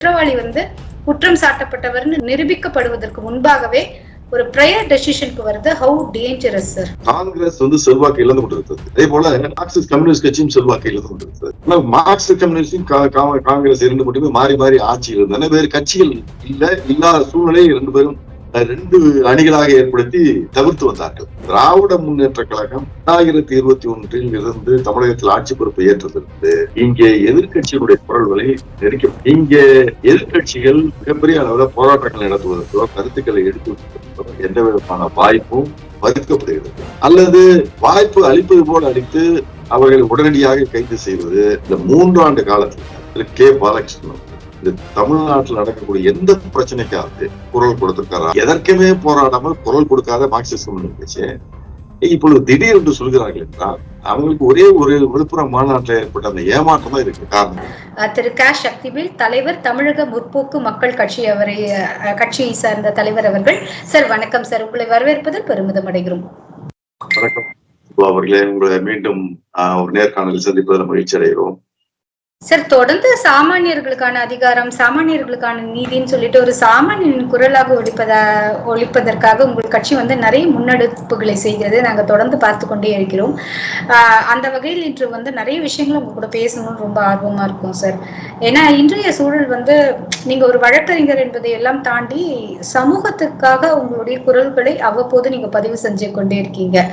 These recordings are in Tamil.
குற்றவாளி வந்து குற்றம் சாட்டப்பட்டவர்னு நிரூபிக்கப்படுவதற்கு முன்பாகவே ஒரு ப்ரையர் டெசிஷனுக்கு வருது ஹவு டேஞ்சரஸ் சார் காங்கிரஸ் வந்து செல்வாக்கு இழந்து கொண்டிருக்கிறது அதே போல மார்க்சிஸ்ட் கம்யூனிஸ்ட் கட்சியும் செல்வாக்கு இழந்து கொண்டிருக்கிறது ஆனா மார்க்சிஸ்ட் கம்யூனிஸ்டும் காங்கிரஸ் இரண்டு மட்டுமே மாறி மாறி ஆட்சி இருந்தன வேறு கட்சிகள் இல்ல இல்லாத சூழ்நிலையை இரண்டு பேரும் ரெண்டு அணிகளாக ஏற்படுத்தி தவிர்த்து வந்தார்கள். திராவிட முன்னேற்ற கழகம் இரண்டாயிரத்தி இருபத்தி ஒன்றில் இருந்து தமிழகத்தில் ஆட்சி பொறுப்பை ஏற்றதிலிருந்து இங்கே எதிர்கட்சிகளுடைய குரல்களை நெருக்க இங்கே எதிர்க்கட்சிகள் மிகப்பெரிய அளவில் போராட்டங்கள் நடத்துவதற்கோ கருத்துக்களை எடுத்து எந்த விதமான வாய்ப்பும் மறுக்கப்படுகிறது அல்லது வாய்ப்பு அளிப்பது போல அளித்து அவர்களை உடனடியாக கைது செய்வது இந்த மூன்றாண்டு காலத்தில் திரு கே பாலகிருஷ்ணன் இந்த தமிழ்நாட்டில் நடக்கக்கூடிய எந்த பிரச்சனைக்காவது குரல் கொடுத்திருக்காரா? எதற்குமே போராடாமல் குரல் கொடுக்காத கம்யூனிஸ்ட் கட்சி இப்பொழுது திடீர் என்று சொல்கிறார்கள் என்றால் அவங்களுக்கு ஒரே ஒரு விழுப்புரம் மாநாட்டில் ஏற்பட்ட அந்த ஏமாற்றம் தான் இருக்கு. காரணம் திரு க சக்திவேல் தலைவர் தமிழக முற்போக்கு மக்கள் கட்சி அவரை கட்சியை சார்ந்த தலைவர் அவர்கள். சார் வணக்கம் சார். உங்களை வரவேற்பதில் பெருமிதம் அடைகிறோம். வணக்கம். அவர்களே உங்களை மீண்டும் ஒரு நேர்காணலில் சந்திப்பதில் மகிழ்ச்சி அடைகிறோம். சார் தொடர்ந்து சாமானியர்களுக்கான அதிகாரம் சாமானியர்களுக்கான நீதின்னு சொல்லிட்டு ஒரு சாமானியன் குரலாக ஒழிப்பதா ஒழிப்பதற்காக உங்கள் கட்சி வந்து நிறைய முன்னெடுப்புகளை செய்கிறது. நாங்கள் தொடர்ந்து பார்த்து கொண்டே இருக்கிறோம். ஆஹ் அந்த வகையில் இன்று வந்து நிறைய விஷயங்கள் உங்க கூட பேசணும்னு ரொம்ப ஆர்வமா இருக்கும் சார். ஏன்னா இன்றைய சூழல் வந்து நீங்க ஒரு வழக்கறிஞர் என்பதை எல்லாம் தாண்டி சமூகத்துக்காக உங்களுடைய குரல்களை அவ்வப்போது நீங்க பதிவு செஞ்சு கொண்டே இருக்கீங்க.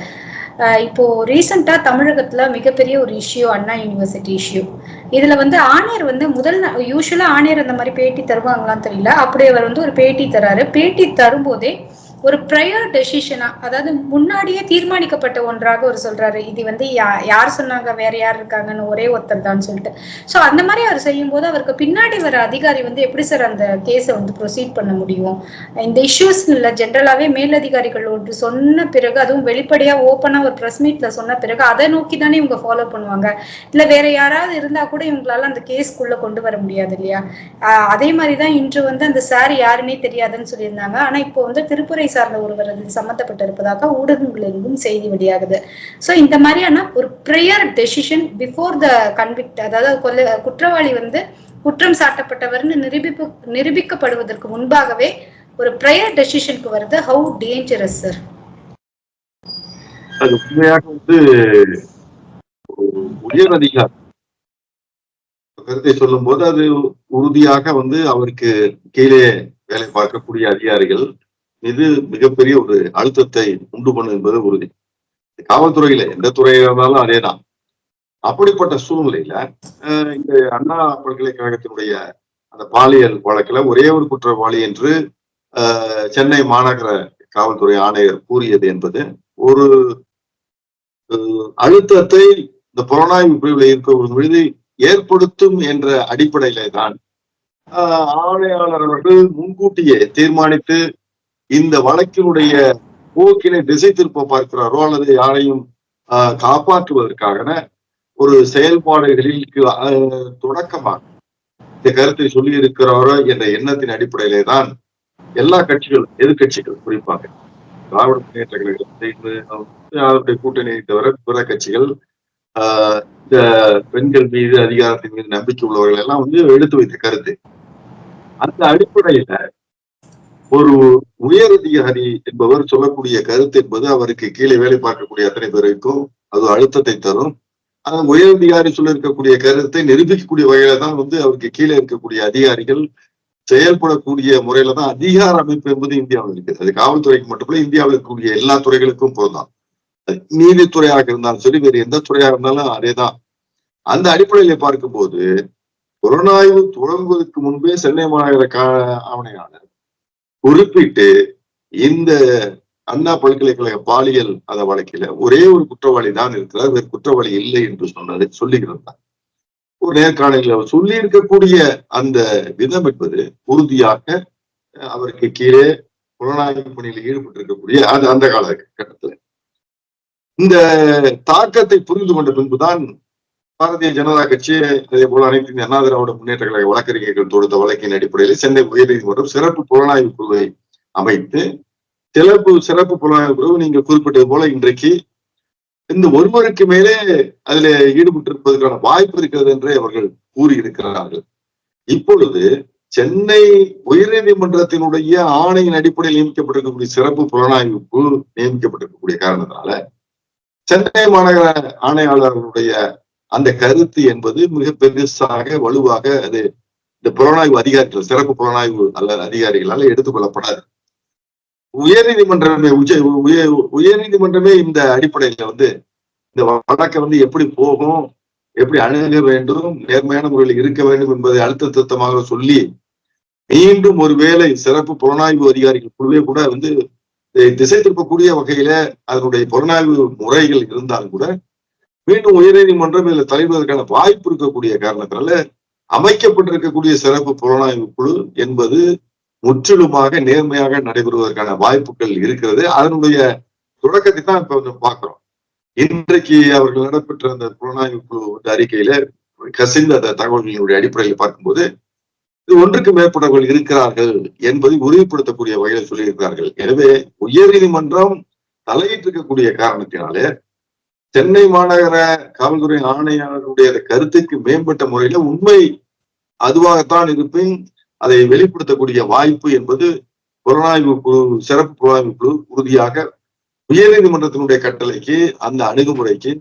இப்போ ரீசெண்டா தமிழகத்துல மிகப்பெரிய ஒரு இஷ்யூ அண்ணா யூனிவர்சிட்டி இஷ்யூ இதுல வந்து ஆணையர் வந்து முதல் யூஸ்வலா ஆணையர் அந்த மாதிரி பேட்டி தருவாங்களான்னு தெரியல. அப்படி அவர் வந்து ஒரு பேட்டி தராரு. பேட்டி தரும்போதே ஒரு ப்ரையர் டெசிஷனா அதாவது முன்னாடியே தீர்மானிக்கப்பட்ட ஒன்றாக ஒரு சொல்றாரு. இது வந்து யா- யார் சொன்னாங்க வேற யார் இருக்காங்கன்னு ஒரே ஒருத்தர் தான் சொல்லிட்டு. ஸோ அந்த மாதிரி அவர் செய்யும் போது அவருக்கு பின்னாடி வர அதிகாரி வந்து எப்படி சார் அந்த கேஸை வந்து ப்ரொசீட் பண்ண முடியும்? இந்த இஷ்யூஸ் இல்லை ஜென்ரலாகவே மேலதிகாரிகள் ஒன்று சொன்ன பிறகு அதுவும் வெளிப்படையா ஓப்பனா ஒரு ப்ரெஸ் மீட்ல சொன்ன பிறகு அதை நோக்கி தானே இவங்க ஃபாலோ பண்ணுவாங்க. இல்ல வேற யாராவது இருந்தா கூட இவங்களால அந்த கேஸ்க்குள்ள கொண்டு வர முடியாது இல்லையா? அதே மாதிரி தான் இன்று வந்து அந்த சார் யாருன்னே தெரியாதுன்னு சொல்லியிருந்தாங்க. ஆனா இப்போ வந்து திருப்புரை சார்ந்த ஒருவர் அதில் சம்பந்தப்பட்டிருப்பதாக ஊடகங்களிலும் செய்தி வெளியாகுது. சோ இந்த மாதிரியான ஒரு prayer decision before the convict அதாவது கொல்ல குற்றவாளி வந்து குற்றம் சாட்டப்பட்டவர்னு நிரூபிப்பு நிரூபிக்கப்படுவதற்கு முன்பாகவே ஒரு ப்ரேயர் டெசிஷனுக்கு வருது. ஹவு டேஞ்சரஸ் சார் அது உண்மையாக வந்து உயர் அதிகாரி கருத்தை சொல்லும் போது அது உறுதியாக வந்து அவருக்கு கீழே வேலை பார்க்கக்கூடிய அதிகாரிகள் இது மிகப்பெரிய ஒரு அழுத்தத்தை உண்டு பண்ணும் என்பது உறுதி. காவல்துறையில எந்த துறையா இருந்தாலும் அதேதான். அப்படிப்பட்ட சூழ்நிலையில இந்த அண்ணா பல்கலைக்கழகத்தினுடைய அந்த பாலியல் வழக்குல ஒரே ஒரு குற்றவாளி என்று சென்னை மாநகர காவல்துறை ஆணையர் கூறியது என்பது ஒரு அழுத்தத்தை இந்த புலனாய்வு பிரிவில் இருக்கவர்கள் மீது ஏற்படுத்தும் என்ற அடிப்படையிலே தான் ஆஹ், ஆணையாளர் அவர்கள் முன்கூட்டியே தீர்மானித்து இந்த வழக்கினுடைய போக்கினை திசை திருப்ப பார்க்கிறாரோ அல்லது யாரையும் ஆஹ், காப்பாற்றுவதற்கான ஒரு செயல்பாடுகளில் தொடக்கமாக இந்த கருத்தை சொல்லி இருக்கிறாரோ என்ற எண்ணத்தின் அடிப்படையிலே தான் எல்லா கட்சிகளும் எதிர்கட்சிகள் குறிப்பாக திராவிட முன்னேற்ற கழகத்தை கூட்டணியை தவிர பிற கட்சிகள் ஆஹ், இந்த பெண்கள் மீது அதிகாரத்தின் மீது நம்பிக்கை உள்ளவர்கள் எல்லாம் வந்து எடுத்து வைத்த கருத்து. அந்த அடிப்படையில ஒரு உயர் அதிகாரி என்பவர் சொல்லக்கூடிய கருத்து என்பது அவருக்கு கீழே வேலை பார்க்கக்கூடிய அத்தனை பேருக்கும் அது அழுத்தத்தை தரும். அந்த உயர் அதிகாரி சொல்லியிருக்கக்கூடிய கருத்தை நிரூபிக்கக்கூடிய வகையில தான் வந்து அவருக்கு கீழே இருக்கக்கூடிய அதிகாரிகள் செயல்படக்கூடிய முறையில தான் அதிகார அமைப்பு என்பது இந்தியாவில் இருக்குது. அது காவல்துறைக்கு மட்டுமல்ல இந்தியாவில் இருக்கக்கூடிய எல்லா துறைகளுக்கும் பொருந்தான் நீதித்துறையாக இருந்தாலும் சரி வேறு எந்த துறையாக இருந்தாலும் அதேதான். அந்த அடிப்படையில பார்க்கும்போது புலனாய்வு தொடங்குவதற்கு முன்பே சென்னை மாநகர கா- ஆணையாளர் குறிப்பிட்டு இந்த அண்ணா பல்கலைக்கழக பாலியல் அத வழக்கில ஒரே ஒரு குற்றவாளி தான் இருக்கிறார் வேறு குற்றவாளி இல்லை என்று சொன்னது சொல்லுகிறார் ஒரு நேர்காணலில் அவர் சொல்லி இருக்கக்கூடிய அந்த விதம் என்பது உறுதியாக அஹ், அவருக்கு கீழே புலனாய்வு பணியில் ஈடுபட்டிருக்கக்கூடிய அந்த அந்த காலகட்டத்துல இந்த தாக்கத்தை புரிந்து கொண்ட பின்புதான் பாரதிய ஜனதா கட்சி அதே போல அனைத்து இந்திய அண்ணா திராவிட முன்னேற்ற கழக வழக்கறிஞர்கள் தொடுத்த வழக்கின் அடிப்படையில் சென்னை உயர்நீதிமன்றம் சிறப்பு புலனாய்வு குழுவை அமைத்து சிறப்பு சிறப்பு புலனாய்வு குழு நீங்கள் குறிப்பிட்டது போல இன்றைக்கு இந்த ஒருவருக்கு மேலே அதில் ஈடுபட்டிருப்பதற்கான வாய்ப்பு இருக்கிறது என்று அவர்கள் கூறியிருக்கிறார்கள். இப்பொழுது சென்னை உயர்நீதிமன்றத்தினுடைய ஆணையின் அடிப்படையில் நியமிக்கப்பட்டிருக்கக்கூடிய சிறப்பு புலனாய்வு குழு நியமிக்கப்பட்டிருக்கக்கூடிய காரணத்தினால சென்னை மாநகர ஆணையாளர்களுடைய அந்த கருத்து என்பது மிக பெருசாக வலுவாக அது இந்த புலனாய்வு அதிகாரிகள் சிறப்பு புலனாய்வு அல்ல அதிகாரிகளால் எடுத்துக்கொள்ளப்படாது உயர்நீதிமன்றமே உச்ச உயர் உயர்நீதிமன்றமே இந்த அடிப்படையில வந்து இந்த வழக்கை வந்து எப்படி போகும் எப்படி அணுக வேண்டும் நேர்மையான முறையில் இருக்க வேண்டும் என்பதை அழுத்த திருத்தமாக சொல்லி மீண்டும் ஒருவேளை சிறப்பு புலனாய்வு அதிகாரிகள் குழுவே கூட வந்து திசை திருப்பக்கூடிய வகையில அதனுடைய புலனாய்வு முறைகள் இருந்தாலும் கூட மீண்டும் உயர்நீதிமன்றம் இதுல தலைவதற்கான வாய்ப்பு இருக்கக்கூடிய காரணத்தினால அமைக்கப்பட்டிருக்கக்கூடிய சிறப்பு புலனாய்வு குழு என்பது முற்றிலுமாக நேர்மையாக நடைபெறுவதற்கான வாய்ப்புகள் இருக்கிறது. அதனுடைய தொடக்கத்தை தான் இப்ப வந்து இன்றைக்கு அவர்கள் நடைபெற்ற அந்த புலனாய்வு குழு வந்து அறிக்கையில கசிந்த அந்த தகவல்களினுடைய அடிப்படையில் பார்க்கும்போது இது ஒன்றுக்கு மேற்பட்டவர்கள் இருக்கிறார்கள் என்பதை உறுதிப்படுத்தக்கூடிய வகையில் சொல்லியிருக்கிறார்கள். எனவே உயர்நீதிமன்றம் தலையிட்டிருக்கக்கூடிய காரணத்தினாலே சென்னை மாநகர காவல்துறை ஆணையாளருடைய கருத்துக்கு மேம்பட்ட முறையில உண்மை அதுவாகத்தான் இருப்பின். அதை வெளிப்படுத்தக்கூடிய வாய்ப்பு என்பது புலனாய்வு குழு சிறப்பு புலனாய்வு குழு உறுதியாக உயர்நீதிமன்றத்தினுடைய கட்டளைக்கு அந்த அணுகுமுறைக்கு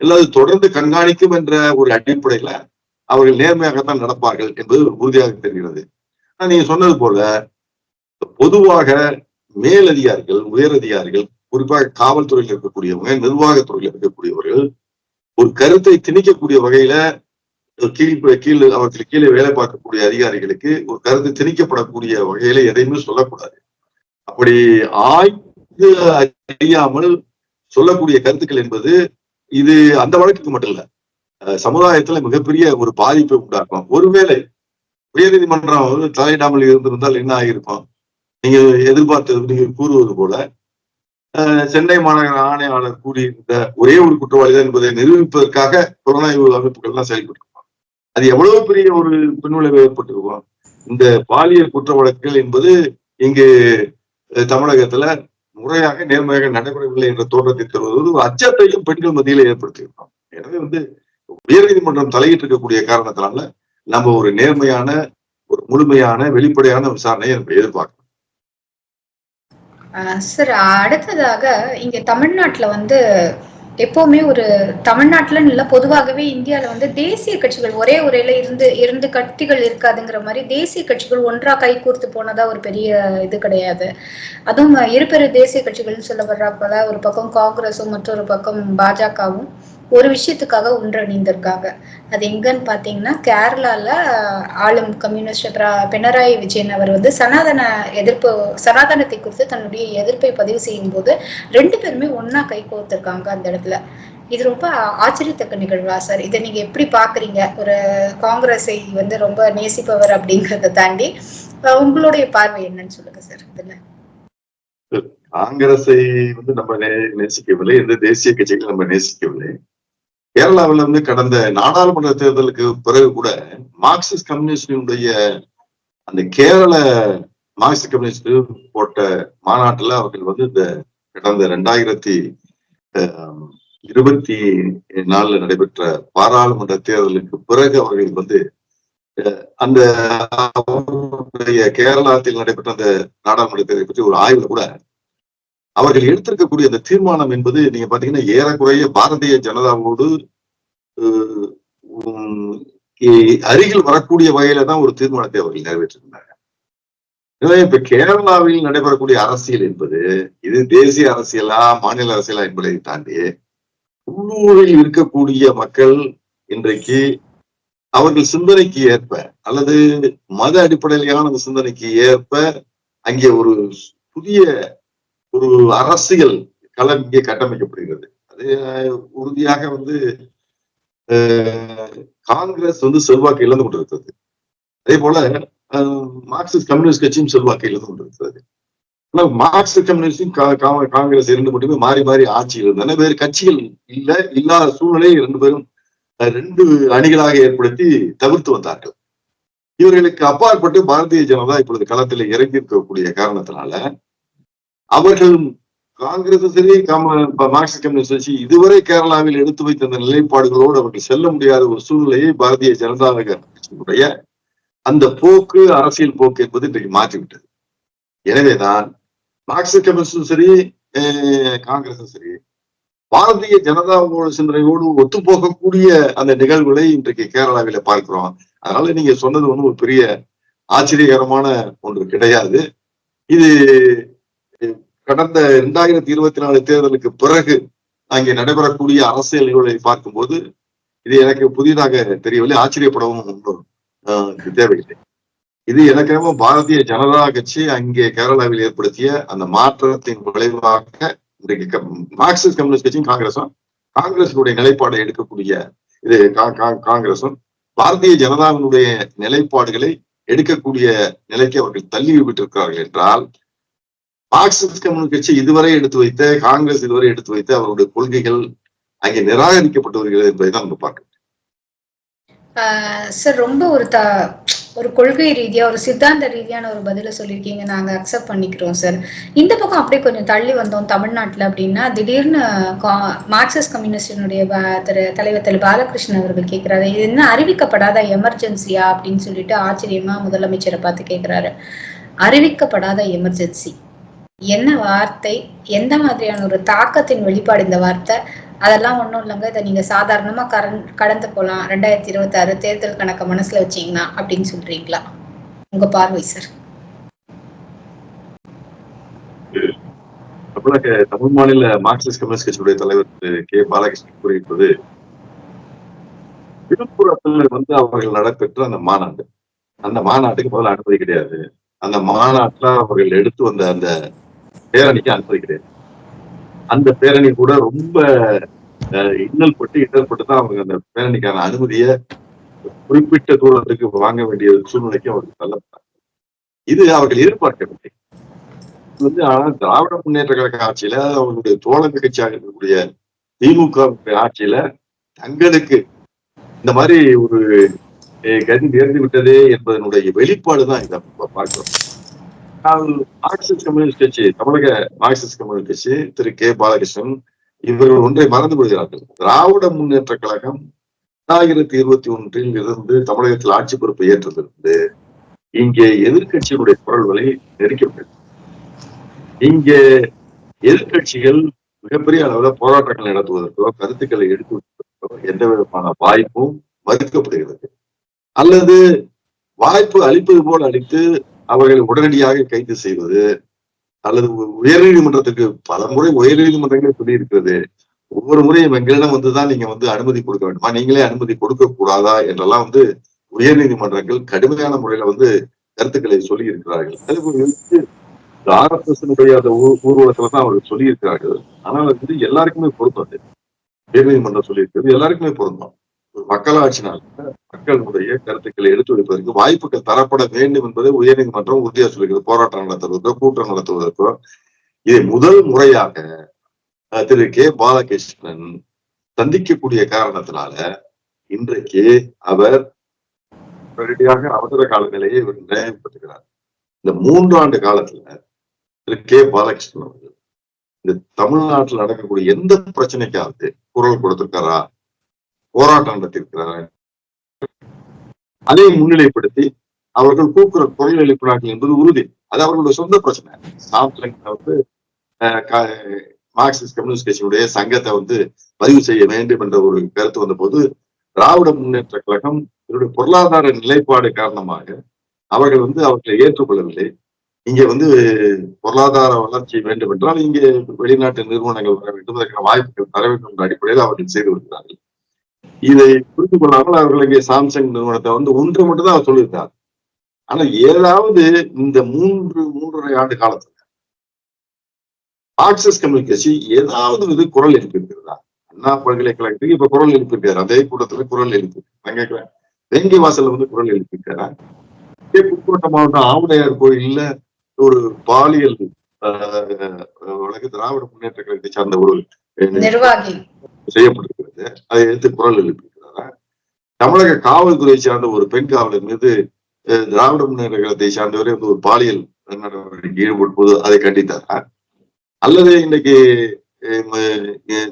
எல்லாது தொடர்ந்து கண்காணிக்கும் என்ற ஒரு அடிப்படையில அவர்கள் நேர்மையாகத்தான் நடப்பார்கள் என்பது உறுதியாக தெரிகிறது. நீங்க சொன்னது போல பொதுவாக மேலதிகாரிகள் உயரதிகாரிகள் குறிப்பாக காவல்துறையில் இருக்கக்கூடியவங்க நிர்வாகத்துறையில் இருக்கக்கூடியவர்கள் ஒரு கருத்தை திணிக்கக்கூடிய வகையில கீழ் கீழ் அவர்களுக்கு கீழே வேலை பார்க்கக்கூடிய அதிகாரிகளுக்கு ஒரு கருத்து திணிக்கப்படக்கூடிய வகையில எதையுமே சொல்லக்கூடாது. அப்படி ஆய்வு அறியாமல் சொல்லக்கூடிய கருத்துக்கள் என்பது இது அந்த வழக்குக்கு மட்டும் இல்ல. சமுதாயத்துல மிகப்பெரிய ஒரு பாதிப்பை உண்டாக்கும். ஒருவேளை உயர்நீதிமன்றம் வந்து தலையிடாமல் இருந்திருந்தால் என்ன ஆகியிருக்கும்? நீங்க எதிர்பார்த்தது நீங்க கூறுவது போல சென்னை மாநகர ஆணையாளர் கூறியிருந்த ஒரே ஒரு குற்றவாளி தான் என்பதை நிரூபிப்பதற்காக புலனாய்வு அமைப்புகள் எல்லாம் அது எவ்வளவு பெரிய ஒரு பின்விளைவு ஏற்பட்டிருக்கும்? இந்த பாலியல் குற்ற வழக்குகள் என்பது இங்கு தமிழகத்துல முறையாக நேர்மையாக நடைபெறவில்லை என்ற தோற்றத்தை தருவது ஒரு அச்சத்தையும் பெண்கள் மத்தியில ஏற்படுத்தியிருக்கோம். எனவே வந்து உயர்நீதிமன்றம் தலையிட்டு இருக்கக்கூடிய காரணத்தினால நம்ம ஒரு நேர்மையான ஒரு முழுமையான வெளிப்படையான விசாரணையை நம்ம எதிர்பார்க்கணும். சார் அடுத்ததாக இங்க தமிழ்நாட்டுல வந்து எப்பவுமே ஒரு தமிழ்நாட்டுலன்னு இல்லை பொதுவாகவே இந்தியாவில் வந்து தேசிய கட்சிகள் ஒரே உரையில இருந்து இரண்டு கட்சிகள் இருக்காதுங்கிற மாதிரி தேசிய கட்சிகள் ஒன்றா கைகோர்த்து போனதா ஒரு பெரிய இது கிடையாது. அதுவும் இருபெரு தேசிய கட்சிகள்னு சொல்ல வர்றப்பல ஒரு பக்கம் காங்கிரஸும் மற்றொரு பக்கம் பாஜகவும். ஒரு விஷயத்துக்காக ஒன்றிணைந்திருக்காங்க அது எங்கன்னு பாத்தீங்கன்னா கேரளால ஆளும் கம்யூனிஸ்ட் பினராயி விஜயன் அவர் வந்து சனாதன எதிர்ப்பு சனாதனத்தை குறித்து தன்னுடைய எதிர்ப்பை பதிவு செய்யும் போது ரெண்டு பேருமே ஒன்னா கை கோர்த்திருக்காங்க அந்த இடத்துல. இது ரொம்ப ஆச்சரியத்தக்க நிகழ்வா சார்? இதை நீங்க எப்படி பாக்குறீங்க ஒரு காங்கிரஸை வந்து ரொம்ப நேசிப்பவர் அப்படிங்கறத தாண்டி உங்களுடைய பார்வை என்னன்னு சொல்லுங்க சார் இதுல. காங்கிரஸை வந்து நம்ம நேசிக்கவில்லை எந்த தேசிய கட்சிகளும் நம்ம நேசிக்கவில்லை. கேரளாவில இருந்து கடந்த நாடாளுமன்ற தேர்தலுக்கு பிறகு கூட மார்க்சிஸ்ட் கம்யூனிஸ்டினுடைய அந்த கேரள மார்க்சிஸ்ட் கம்யூனிஸ்ட் போட்ட மாநாட்டுல அவர்கள் வந்து இந்த கடந்த ரெண்டாயிரத்தி ஆஹ், இருபத்தி நாலுல நடைபெற்ற பாராளுமன்ற தேர்தலுக்கு பிறகு அவர்கள் வந்து அஹ், அந்த கேரளாத்தில் நடைபெற்ற அந்த நாடாளுமன்ற தேர்தலை பற்றி ஒரு ஆய்வுல கூட அவர்கள் எடுத்திருக்கக்கூடிய அந்த தீர்மானம் என்பது நீங்க பாத்தீங்கன்னா ஏறக்குறைய பாரதிய ஜனதாவோடு உம், அருகில் வரக்கூடிய வகையில தான் ஒரு தீர்மானத்தை அவர்கள் நிறைவேற்றிருந்தாங்க. எனவே இப்ப கேரளாவில் நடைபெறக்கூடிய அரசியல் என்பது இது தேசிய அரசியலா மாநில அரசியலா என்பதை தாண்டி உள்ளூரில் இருக்கக்கூடிய மக்கள் இன்றைக்கு அவர்கள் சிந்தனைக்கு ஏற்ப அல்லது மத அடிப்படையிலான சிந்தனைக்கு ஏற்ப அங்கே ஒரு புதிய ஒரு அரசியல் களம் இங்கே கட்டமைக்கப்படுகிறது. அது உறுதியாக வந்து காங்கிரஸ் வந்து செல்வாக்கு இழந்து கொண்டிருக்கிறது. அதே போல மார்க்சிஸ்ட் கம்யூனிஸ்ட் கட்சியும் செல்வாக்கு இழந்து கொண்டிருக்கிறது. ஆனால் மார்க்சிஸ்ட் கம்யூனிஸ்டும் காங்கிரஸ் இரண்டு மட்டுமே மாறி மாறி ஆட்சியில் இருந்தன வேறு கட்சிகள் இல்ல இல்லாத சூழ்நிலையை ரெண்டு பேரும் ரெண்டு அணிகளாக ஏற்படுத்தி தவிர்த்து வந்தார்கள். இவர்களுக்கு அப்பாற்பட்டு பாரதிய ஜனதா இப்பொழுது களத்தில் இறங்கி இருக்கக்கூடிய காரணத்தினால அவர்கள் காங்கிரஸ் சரி மார்க்சிஸ்ட் கம்யூனிஸ்ட் கட்சி இதுவரை கேரளாவில் எடுத்து வைத்த அந்த நிலைப்பாடுகளோடு அவர்கள் செல்ல முடியாத ஒரு சூழ்நிலையை பாரதிய ஜனதா கட்சியினுடைய அந்த போக்கு அரசியல் போக்கு என்பது இன்றைக்கு மாற்றிவிட்டது. எனவேதான் மார்க்சிஸ்ட் கம்யூனிஸ்டும் சரி அஹ், காங்கிரஸும் சரி பாரதிய ஜனதாவோட சிந்தனையோடு ஒத்துப்போகக்கூடிய அந்த நிகழ்வுகளை இன்றைக்கு கேரளாவில பார்க்கிறோம். அதனால நீங்க சொன்னது ஒன்றும் ஒரு பெரிய ஆச்சரியகரமான ஒன்று கிடையாது. இது கடந்த இரண்டாயிரத்தி இருபத்தி நாலு தேர்தலுக்கு பிறகு அங்கே நடைபெறக்கூடிய அரசியல் நிகழ்வுகளை பார்க்கும்போது இது எனக்கு புதிதாக தெரியவில்லை ஆச்சரியப்படவும் ஒன்றும் தேவையில்லை. இது எனக்கு பாரதிய ஜனதா கட்சி அங்கே கேரளாவில் ஏற்படுத்திய அந்த மாற்றத்தின் விளைவாக இன்றைக்கு மார்க்சிஸ்ட் கம்யூனிஸ்ட் கட்சியும் காங்கிரஸும் காங்கிரசினுடைய நிலைப்பாடை எடுக்கக்கூடிய இது காங்கிரசும் பாரதிய ஜனதாவினுடைய நிலைப்பாடுகளை எடுக்கக்கூடிய நிலைக்கு அவர்கள் தள்ளி விட்டிருக்கிறார்கள் என்றால் மார்க்சிஸ்ட் கம்யூனிஸ்ட் கட்சி இதுவரை எடுத்து வைத்த காங்கிரஸ் இதுவரை எடுத்து வைத்த அவருடைய கொள்கைகள் அங்கே நிராகரிக்கப்பட்டு வருகிறது என்பதை தான் நம்ம பார்க்க சார் ரொம்ப ஒரு த ஒரு கொள்கை ரீதியா ஒரு சித்தாந்த ரீதியான ஒரு பதில சொல்லியிருக்கீங்க நாங்க அக்செப்ட் பண்ணிக்கிறோம் சார். இந்த பக்கம் அப்படியே கொஞ்சம் தள்ளி வந்தோம் தமிழ்நாட்டுல அப்படின்னா திடீர்னு கா- மார்க்சிஸ்ட் கம்யூனிஸ்டினுடைய தலைவர் திரு பாலகிருஷ்ணன் அவர்கள் கேட்கிறாரு இது என்ன அறிவிக்கப்படாத எமர்ஜென்சியா அப்படின்னு சொல்லிட்டு ஆச்சரியமா முதலமைச்சரை பார்த்து கேட்கிறாரு அறிவிக்கப்படாத எமர்ஜென்சி. என்ன வார்த்தை எந்த மாதிரியான ஒரு தாக்கத்தின் வெளிப்பாடு இந்த வார்த்தை? அதெல்லாம் ஒண்ணும் இல்லைங்க. இதை நீங்க சாதாரணமா கரண் கடந்து போலாம். ரெண்டாயிரத்தி இருபத்தி ஆறு தேர்தல் கணக்கை மனசுல வச்சீங்கன்னா அப்படின்னு சொல்றீங்களா? உங்க பார்வை சார் தமிழக தமிழ் மாநில மார்க்சிஸ்ட் கம்யூனிஸ்ட் கட்சியுடைய தலைவர் திரு கே. பாலகிருஷ்ணன் கூறியிருப்பது விழுப்புரத்தில் வந்து அவர்கள் நடைபெற்ற அந்த மாநாடு. அந்த மாநாட்டுக்கு முதல்ல அனுமதி கிடையாது. அந்த மாநாட்டில் அவர்கள் எடுத்து வந்த அந்த பேரணிக்கு அனுமதி அந்த பேரணி கூட ரொம்ப அஹ், இன்னல் பட்டு இடர்பட்டு தான் அவங்க அந்த பேரணிக்கான அனுமதியை குறிப்பிட்ட தூரத்துக்கு வாங்க வேண்டிய சூழ்நிலைக்கு அவர்கள் தள்ளப்பட்டாங்க இது அவர்கள் எதிர்பார்க்கவில்லை. வந்து ஆனா திராவிட முன்னேற்ற கழக ஆட்சியில அவர்களுடைய தோழமை கட்சியாக இருக்கக்கூடிய திமுக ஆட்சியில தங்களுக்கு இந்த மாதிரி ஒரு கதி நேர்ந்து விட்டதே என்பதனுடைய வெளிப்பாடு தான் இதை பார்க்கிறோம். மார்க்சிஸ்ட் கம்யூனிஸ்ட் கட்சி தமிழக மார்க்சிஸ்ட் கம்யூனிஸ்ட் கட்சி திரு கே. பாலகிருஷ்ணன் இவர்கள் ஒன்றை மறந்து விடுகிறார்கள். திராவிட முன்னேற்ற கழகம் இரண்டாயிரத்தி இருபத்தி ஒன்றில் இருந்து தமிழகத்தில் ஆட்சி பொறுப்பை ஏற்றதிலிருந்து இங்கே எதிர்க்கட்சியினுடைய குரல்களை நெருக்கப்பட்டது இங்கே எதிர்க்கட்சிகள் மிகப்பெரிய அளவில் போராட்டங்கள் நடத்துவதற்கோ கருத்துக்களை எடுத்து எந்த விதமான வாய்ப்பும் மறுக்கப்படுகிறது. அல்லது வாய்ப்பு அளிப்பது போல் அளித்து அவர்களை உடனடியாக கைது செய்வது அல்லது உயர்நீதிமன்றத்துக்கு பல முறை உயர்நீதிமன்றங்களே சொல்லி இருக்கிறது ஒவ்வொரு முறையும் எங்களிடம் வந்துதான் நீங்க வந்து அனுமதி கொடுக்க வேண்டுமா? நீங்களே அனுமதி கொடுக்க கூடாதா? என்றெல்லாம் வந்து உயர்நீதிமன்றங்கள் கடுமையான முறையில வந்து கருத்துக்களை சொல்லி இருக்கிறார்கள் ஆர்எஸ்எஸ்னுடைய அந்த ஊர்வலத்துல தான் அவர்கள் சொல்லி இருக்கிறார்கள் ஆனால் அது வந்து எல்லாருக்குமே பொருத்தம் அது. உயர்நீதிமன்றம் சொல்லி இருக்கிறது எல்லாருக்குமே பொருந்தம். ஒரு மக்களாட்சினால் மக்களுடைய கருத்துக்களை எடுத்து வைப்பதற்கு வாய்ப்புகள் தரப்பட வேண்டும் என்பதை உயர்நீதிமன்றம் உறுதியாக சொல்லுகிறது போராட்டம் நடத்துவதற்கோ கூட்டம் நடத்துவதற்கோ. இதை முதல் முறையாக திரு கே. பாலகிருஷ்ணன் சந்திக்கக்கூடிய காரணத்தினால இன்றைக்கு அவர் நேரடியாக அவசர கால நிலையை இவர் நியாயப்படுத்துகிறார் இந்த மூன்றாண்டு காலத்துல திரு கே. பாலகிருஷ்ணன் அவர்கள் இந்த தமிழ்நாட்டில் நடக்கக்கூடிய எந்த பிரச்சனைக்காவது குரல் கொடுத்திருக்காரா போராட்டம் நடத்தியிருக்கிறார்கள் அதை முன்னிலைப்படுத்தி அவர்கள் கூக்குற குரல் எழுப்பினார்கள் என்பது உறுதி. அது அவர்களுடைய சொந்த பிரச்சனை. வந்து க- மார்க்சிஸ்ட் கம்யூனிஸ்ட் கட்சியுடைய சங்கத்தை வந்து பதிவு செய்ய வேண்டும் என்ற ஒரு கருத்து வந்தபோது திராவிட முன்னேற்ற கழகம் இதனுடைய பொருளாதார நிலைப்பாடு காரணமாக அவர்கள் வந்து அவர்களை ஏற்றுக்கொள்ளவில்லை. இங்க வந்து பொருளாதார வளர்ச்சி வேண்டும் என்றால் இங்கே வெளிநாட்டு நிறுவனங்கள் வர வேண்டும் அதற்கான வாய்ப்புகள் தர வேண்டும் என்ற அடிப்படையில் அவர்கள் செய்து வருகிறார்கள். இதை புரிந்து கொள்ளாமல் அவர்கள் இங்கே சாம்சங் நிறுவனத்தை வந்து ஒன்று மட்டும் தான் அவர் சொல்லியிருக்கார். ஆனா ஏதாவது இந்த மூன்று மூன்றரை ஆண்டு காலத்துல ஆக்சஸ் கம்யூனிகேஷன் ஏதாவது இது குரல் எழுப்பியிருக்கிறதா அண்ணா பல்கலைக்கழகத்துக்கு இப்ப குரல் எழுப்பியிருக்காரு அதே கூட்டத்துல குரல் எழுப்பி நான் வாசல்ல வந்து குரல் எழுப்பியிருக்காரா இதே புதுக்கோட்டை மாவட்டம் ஆவுடையார் கோயில்ல ஒரு பாலியல் ஆஹ், வழக்கு திராவிட முன்னேற்ற கழகத்தை சார்ந்த ஒரு நிர்வாகி. செய்யப்பட்டிருக்கிறது. அதை எடுத்து குரல் எழுப்பியிருக்கிறாரா? தமிழக காவல்துறை சார்ந்த ஒரு பெண் காவலர் மீது அஹ், திராவிட முன்னேற்ற கழகத்தை வந்து ஒரு பாலியல் நடவடிக்கை ஈடுபடும்போது அதை கண்டித்தாரா? அல்லது இன்னைக்கு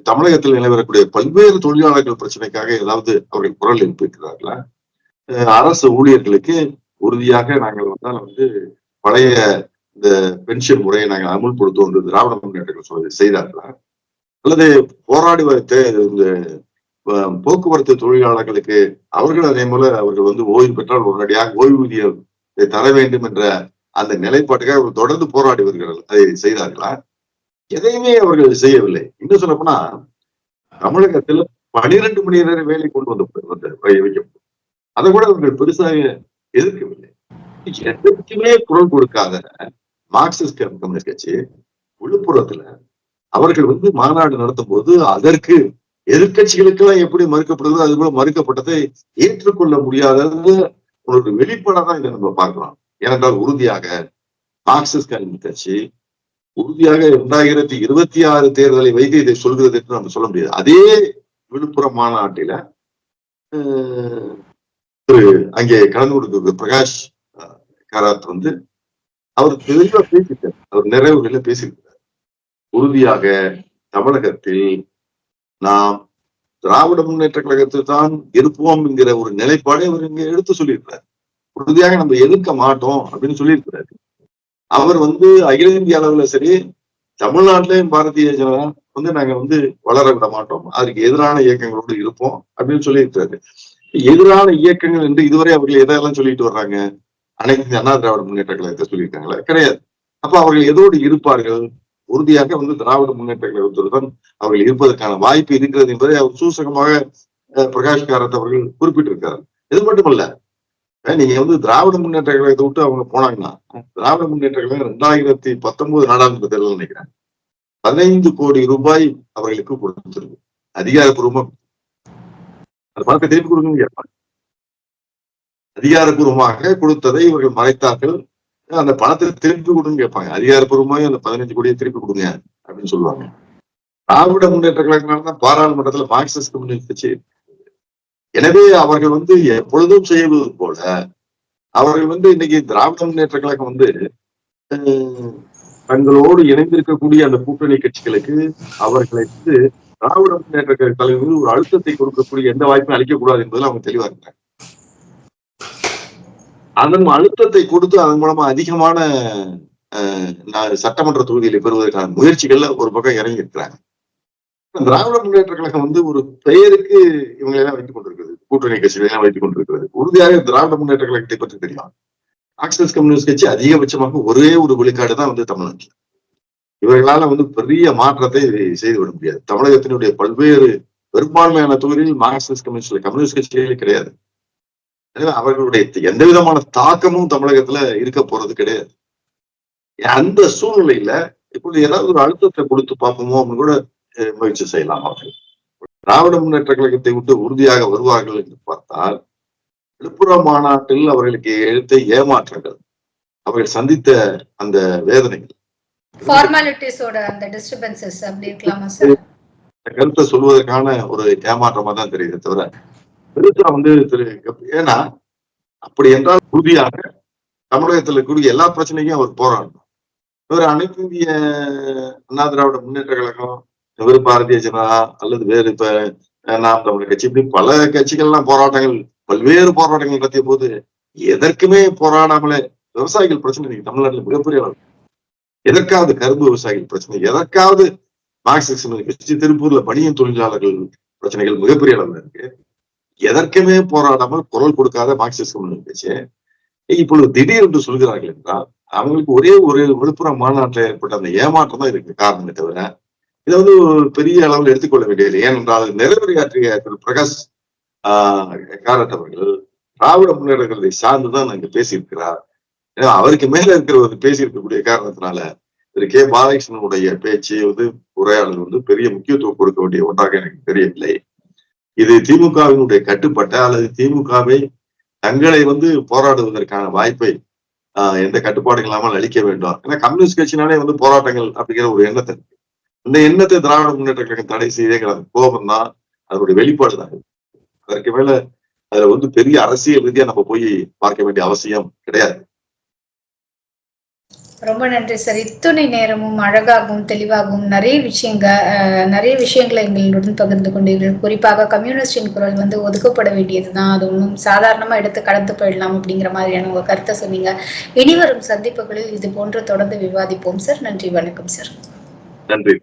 தமிழகத்தில் நிலவரக்கூடிய பல்வேறு தொழிலாளர்கள் பிரச்சனைக்காக ஏதாவது அவர்கள் குரல் எழுப்பியிருக்கிறார்களா? அஹ், அரசு ஊழியர்களுக்கு உறுதியாக நாங்கள் வந்தால் வந்து பழைய இந்த பென்ஷன் முறையை நாங்கள் அமுல்படுத்துவோம் என்று திராவிட முன்னேற்றங்கள் சொல்வதை செய்தார்களா? அல்லது போராடி வைத்த இந்த போக்குவரத்து தொழிலாளர்களுக்கு அவர்கள் அதே போல அவர்கள் வந்து ஓய்வு பெற்றால் உடனடியாக ஓய்வூதியம் தர வேண்டும் என்ற அந்த நிலைப்பாட்டுக்காக அவர்கள் தொடர்ந்து போராடி வருகிறார்கள் அதை செய்தார்களா? எதையுமே அவர்கள் செய்யவில்லை. இன்னும் சொல்லப்போனா தமிழகத்தில் பனிரெண்டு மணி நேர வேலை கொண்டு வந்து வந்து வைக்கப்படும். அதை கூட அவர்கள் பெருசாக எதிர்க்கவில்லை. எதற்குமே குரல் கொடுக்காத மார்க்சிஸ்ட் கம்யூனிஸ்ட் கட்சி விழுப்புரத்துல அவர்கள் வந்து மாநாடு நடத்தும் போது அதற்கு எதிர்கட்சிகளுக்கெல்லாம் எப்படி மறுக்கப்படுதோ அது போல மறுக்கப்பட்டதை ஏற்றுக்கொள்ள முடியாதது ஒரு வெளிப்பாடாக தான் இதை நம்ம பார்க்கலாம். ஏனென்றால் உறுதியாக மார்க்சிஸ்ட் கம்யூனிஸ்ட் கட்சி உறுதியாக இரண்டாயிரத்தி இருபத்தி ஆறு தேர்தலை வைத்து இதை சொல்கிறது என்று நம்ம சொல்ல முடியாது. அதே விழுப்புரம் மாநாட்டில அங்கே கலந்து கொடுத்த பிரகாஷ் காராத் வந்து அவர் தெளிவா பேசிட்டார். அவர் நிறைவுகளில் பேசியிருக்கிறார். உறுதியாக தமிழகத்தில் நாம் திராவிட முன்னேற்ற கழகத்தில் தான் இருப்போம் என்கிற ஒரு நிலைப்பாடை அவர் இங்க எடுத்து சொல்லியிருக்கிறார். உறுதியாக நம்ம எதிர்க்க மாட்டோம் அப்படின்னு சொல்லியிருக்கிறாரு. அவர் வந்து அகில இந்திய அளவுல சரி தமிழ்நாட்டிலேயும் பாரதிய ஜனதா வந்து நாங்க வந்து வளர விட மாட்டோம். அதுக்கு எதிரான இயக்கங்களோடு இருப்போம் அப்படின்னு சொல்லியிருக்கிறாரு. எதிரான இயக்கங்கள் என்று இதுவரை அவர்கள் எதையெல்லாம் சொல்லிட்டு வர்றாங்க? அனைத்து அண்ணா திராவிட முன்னேற்ற கழகத்தை சொல்லியிருக்காங்களா. கிடையாது. அப்ப அவர்கள் எதோடு இருப்பார்கள்? உறுதியாக வந்து திராவிட முன்னேற்ற கழகத்துடன் அவர்கள் இருப்பதற்கான வாய்ப்பு இருக்கிறது என்பதை அவர் சூசகமாக பிரகாஷ் காரத் அவர்கள் குறிப்பிட்டிருக்கிறார். இது மட்டுமல்ல நீங்க வந்து திராவிட முன்னேற்ற கழகத்தை விட்டு அவங்க போனாங்கன்னா திராவிட முன்னேற்ற கழகம் ரெண்டாயிரத்தி பத்தொன்பது நாடாளுமன்ற தேர்தல் நினைக்கிறேன். பதினைந்து கோடி ரூபாய் அவர்களுக்கு கொடுத்திருக்கு. அதிகாரப்பூர்வமா. அந்த பணத்தை திருப்பி கொடுங்க அதிகாரப்பூர்வமாக கொடுத்ததை இவர்கள் மறைத்தார்கள். அந்த பணத்தை திருப்பி கொடுன்னு கேட்பாங்க. அதிகாரப்பூர்வமாக அந்த பதினஞ்சு கோடியை திருப்பி கொடுங்க அப்படின்னு சொல்லுவாங்க. திராவிட முன்னேற்ற கழகத்தினால தான் பாராளுமன்றத்துல மார்க்சிஸ்ட் கம்யூனிஸ்ட் கட்சி எனவே அவர்கள் வந்து எப்பொழுதும் செய்வது போல அவர்கள் வந்து இன்னைக்கு திராவிட முன்னேற்ற கழகம் வந்து தங்களோடு இணைந்திருக்கக்கூடிய அந்த கூட்டணி கட்சிகளுக்கு அவர்களை வந்து திராவிட முன்னேற்ற கழக தலைவர்கள் ஒரு அழுத்தத்தை கொடுக்கக்கூடிய எந்த வாய்ப்பும் அளிக்கக்கூடாது என்பதில் அவங்க தெளிவா இருக்காங்க. அதன் அழுத்தத்தை கொடுத்து அதன் மூலமா அதிகமான அஹ், சட்டமன்ற தொகுதிகளை பெறுவதற்கான முயற்சிகள்ல ஒரு பக்கம் இறங்கி இருக்கிறாங்க திராவிட முன்னேற்ற கழகம் வந்து ஒரு பெயருக்கு இவங்களெல்லாம் வைத்துக் கொண்டிருக்கிறது. கூட்டணி கட்சிகளை எல்லாம் வைத்துக் கொண்டிருக்கிறது. உறுதியாக திராவிட முன்னேற்ற கழகத்தை பற்றி தெரியும். மார்க்சிஸ்ட் கம்யூனிஸ்ட் கட்சி அதிகபட்சமாக ஒரே ஒரு விழுக்காடு தான் வந்து தமிழ்நாட்டில். இவர்களால வந்து பெரிய மாற்றத்தை செய்து விட முடியாது. தமிழகத்தினுடைய பல்வேறு பெரும்பான்மையான தொகுதிகளில் மார்க்சிஸ்ட் கம்யூனிஸ்ட் கம்யூனிஸ்ட் கட்சிகளே கிடையாது. எனவே அவர்களுடைய எந்த விதமான தாக்கமும் தமிழகத்துல இருக்க போறது கிடையாது. அந்த சூழ்நிலையில இப்பொழுது ஏதாவது ஒரு அழுத்தத்தை கொடுத்து பார்ப்போமோ அப்படின்னு கூட முயற்சி செய்யலாம் அவர்கள். திராவிட முன்னேற்ற கழகத்தை விட்டு உறுதியாக வருவார்கள் என்று பார்த்தால் விழுப்புரம் மாநாட்டில் அவர்களுக்கு எழுத்த ஏமாற்றங்கள் அவர்கள் சந்தித்த அந்த வேதனைகள். கருத்தை சொல்வதற்கான ஒரு ஏமாற்றமா தான் தெரியுது தவிர பெருசா வந்து திரு ஏன்னா அப்படி என்றால் உறுதியாக தமிழகத்தில் இருக்கக்கூடிய எல்லா பிரச்சனைக்கும் அவர் போராடணும். இவர் அனைத்து இந்திய அண்ணா திராவிட முன்னேற்ற கழகம் இவர் பாரதிய ஜனதா அல்லது வேறு இப்ப நாம் தமிழர் கட்சி இப்படி பல கட்சிகள்லாம் போராட்டங்கள் பல்வேறு போராட்டங்கள் நடத்திய போது எதற்குமே போராடாமலே விவசாயிகள் பிரச்சனை இன்னைக்கு தமிழ்நாட்டில் மிகப்பெரிய அளவு. எதற்காவது கரும்பு விவசாயிகள் பிரச்சனை எதற்காவது மார்க்சிஸ்ட் கட்சி திருப்பூர்ல பணியின் தொழிலாளர்கள் பிரச்சனைகள் மிகப்பெரிய அளவுல இருக்கு. எதற்குமே போராடாமல் குரல் கொடுக்காத மார்க்சிஸ்ட் கம்யூனிஸ்ட் கட்சி இப்பொழுது திடீர் என்று சொல்கிறார்கள் என்றால் அவங்களுக்கு ஒரே ஒரு விழுப்புரம் மாநாட்டில் ஏற்பட்ட அந்த ஏமாற்றம் தான் இருக்கு. காரணமே தவிர இதை வந்து ஒரு பெரிய அளவில் எடுத்துக்கொள்ள வேண்டியது ஏனென்றால் நிறைவுரையாற்றிய திரு பிரகாஷ் ஆஹ் காரத் அவர்கள் திராவிட முன்னேற்றங்களை சார்ந்துதான் அங்க பேசியிருக்கிறார். ஏன்னா அவருக்கு மேல இருக்கிறவர் பேசியிருக்கக்கூடிய காரணத்தினால திரு கே. பாலகிருஷ்ணனுடைய பேச்சு வந்து உரையாடல் வந்து பெரிய முக்கியத்துவம் கொடுக்க வேண்டிய ஒன்றாக எனக்கு தெரியவில்லை. இது திமுகவினுடைய கட்டுப்பட்ட அல்லது திமுகவை தங்களை வந்து போராடுவதற்கான வாய்ப்பை ஆஹ் எந்த கட்டுப்பாடும் இல்லாமல் அளிக்க வேண்டும். ஏன்னா கம்யூனிஸ்ட் கட்சினாலே வந்து போராட்டங்கள் அப்படிங்கிற ஒரு எண்ணத்தை இருக்கு. இந்த எண்ணத்தை திராவிட முன்னேற்ற கழகம் தடை செய்தேங்கிற கோபம் தான் அதனுடைய வெளிப்பாடு தான். அதற்கு மேல அதுல வந்து பெரிய அரசியல் ரீதியா நம்ம போய் பார்க்க வேண்டிய அவசியம் கிடையாது. ரொம்ப நன்றி சார் இத்துணை நேரமும் அழகாகவும் தெளிவாகவும் நிறைய விஷயங்க அஹ், நிறைய விஷயங்களை எங்களுடன் பகிர்ந்து கொண்டீர்கள். குறிப்பாக கம்யூனிஸ்டின் குரல் வந்து ஒதுக்கப்பட வேண்டியதுதான். அது ஒன்றும் சாதாரணமா எடுத்து கடந்து போயிடலாம் அப்படிங்கிற மாதிரியான உங்க கருத்தை சொன்னீங்க. இனிவரும் சந்திப்புகளில் இது போன்று தொடர்ந்து விவாதிப்போம் சார் நன்றி வணக்கம் சார் நன்றி.